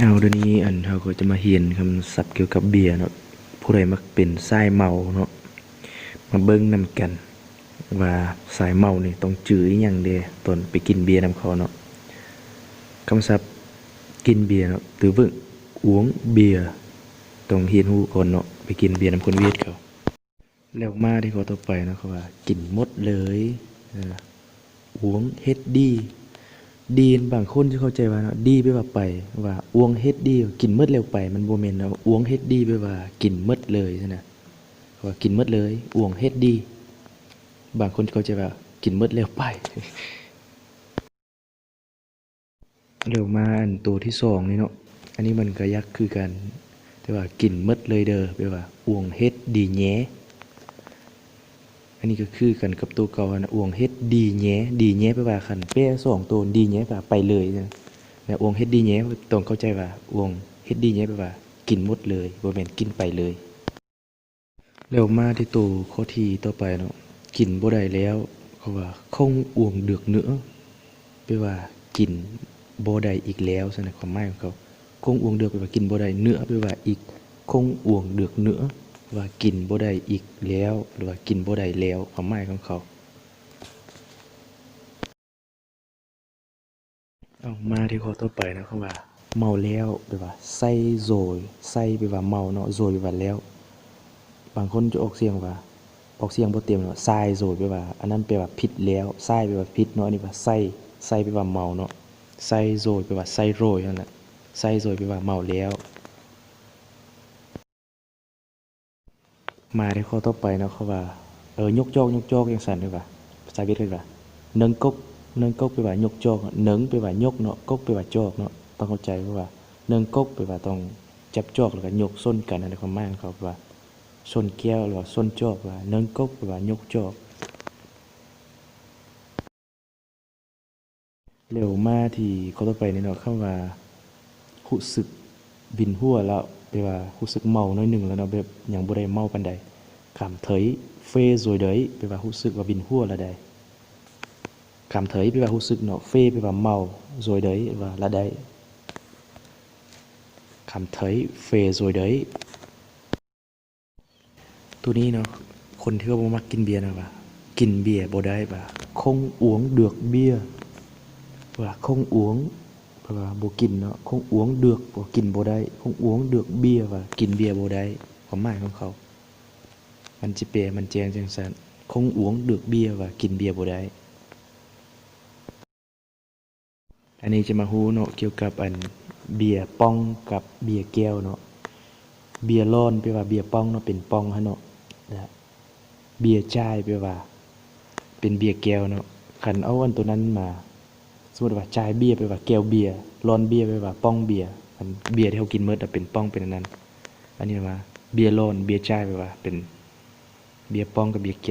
เอาเดี๋ยวนี้อันเราก็จะมาเรียนคำศัพท์เกี่ยวกับเบียร์เนาะผู้ใดมักเป็นสายเมาเนาะมาเบิ่งนำกัน ว่าสายเมานี่ต้องจื้ออหยังเด้ตอนไปกินเบียร์นำเขาเนาะคำศัพท์กินเบียร์เนาะตือเบิ่งอ้วงเบียร์ต้องเรียนรู้ก่อนเนาะไปกินเบียร์นำคนเวียดเขา แล้วมาที่เขาต่อไปเนาะเขาว่ากินหมดเลยเอออ้วงเฮ็ดดี ดีนบางคนที่เข้าใจว่าเนาะดีไปว่าไปว่าอ้วงเฮ็ดดีกินหมดเร็วไป มันบ่แม่นเนาะอ้วงเฮ็ดดีไปว่ากินหมดเลยซั่นน่ะว่ากินหมดเลยอ้วงเฮ็ดดี บางคนเข้าใจว่ากินหมดเร็วไปเร็วมาอันตัวที่สองนี่เนาะอันนี้มันก็ยักคือกันแต่ว่ากินหมดเลยเด้อแปว่าอ้วงเฮ็ดดีแหย อันนี้ก็คือกันกับตัวเก่านะอวงเฮ็ดดีแย้ดีแย้ไปว่าคันเป้สองตัวดีแย้ไปว่าไปเลยนะแต่อวงเฮ็ดดีแย้ต้องเข้าใจว่าอวงเฮ็ดดีแย้ไปว่ากินหมดเลยบ่แม่นกินไปเลย แล้วมาที่ตัวข้อที่ต่อไปเนาะกินบ่ได้แล้วเขาว่าคงอวงเดือกเนื้อไปว่ากินบ่ได้อีกแล้วซั่นน่ะความหมายของเขาคงอวงเดือกไปว่ากินบ่ได้เนื้อไปว่าอีกคงอวงเดือกเนื้อ ว่ากินบ่ได้อีกแล้ว หรือว่ากินบ่ได้แล้วความหมายของเขา เอามาที่ข้อต่อไปนะคำว่า เมาแล้วแปลว่าใส่โซยใส่แปลว่าเมาเนาะโซยแปลว่าแล้ว บางคนจะออกเสียงว่าออกเสียงบ่เต็มเนาะทรายโซยแปลว่า อันนั้นแปลว่าผิดแล้วทรายแปลว่าผิดเนาะอันนี้ว่าใส่ใส่แปลว่าเมาเนาะใส่โซยแปลว่าใส่โรยนั่นแหละใส่โซยแปลว่าเมาแล้ว มาที่ข้อต่อไปนะเขาว่าเออยกจอกยกจอกจังซั่นด้วยว่าภาษาอังกฤษเรียกว่าเนิงกกเนิงกกแปลว่ายกจอกเนิงแปลว่ายกเนาะกกแปลว่าจอกเนาะต้องเข้าใจว่าเนิงกกแปลว่าต้องจับจอกแล้วก็ยกส้นกันในความหมายของเขาว่าส้นแก้วหรือว่าส้นจอกว่าเนิงกกแปลว่ายกจอกเร็วมาที่ข้อต่อไปนี่เนาะคำว่ารู้สึก บินหัวแล้วแปลว่ารู้สึกเมาน้อยหนึงแล้วเนาะแบบยังบ่ได้เมาปานใด cảm thấy phê rồi đấy แปลว่ารู้สึกว่าวินหัวละใด cảm thấy แปลว่ารู้สึกเนาะ phê แปลว่าเมา rồi đấy แปลว่าละใด cảm thấy phê rồi đấy ตัวนี้เนาะคนที่เขาบ่มักกินเบียร์นะว่ากินเบียร์บ่ได้ว่า không uống được bia ว่า không uống แปลว่าบ่กินเนาะ không uống được บ่กินบ่ได้ không uống được bia ว่ากินเบียร์บ่ได้ความหมายของเขา มันจิเปรมันแจงจังสันคงอ้วงเดือกเบียร์ว่ากินเบียร์บ่ได้อันนี้จะมาฮู้เนาะเกี่ยวกับอันเบียร์ป้องกับเบียร์แก้วเนาะเบียร์ร้อนแปลว่าเบียร์ป้องเนาะเป็นป้องฮะเนาะนะเบียร์จ่ายแปลว่า เป็นเบียร์แก้วเนาะคันเอาอันตัวนั้นมา สมมติว่าจ่ายเบียร์ไปว่าแก้วเบียร์ร้อนเบียร์ไปว่าป้องเบียร์มันเบียร์ที่เขากินเมิดอะเป็นป้องเป็นอันนั้น อันนี้ว่าเบียร์ร้อนเบียร์จ่ายไปว่าเป็นเบียร์ป้องกับเบียร์แก้ว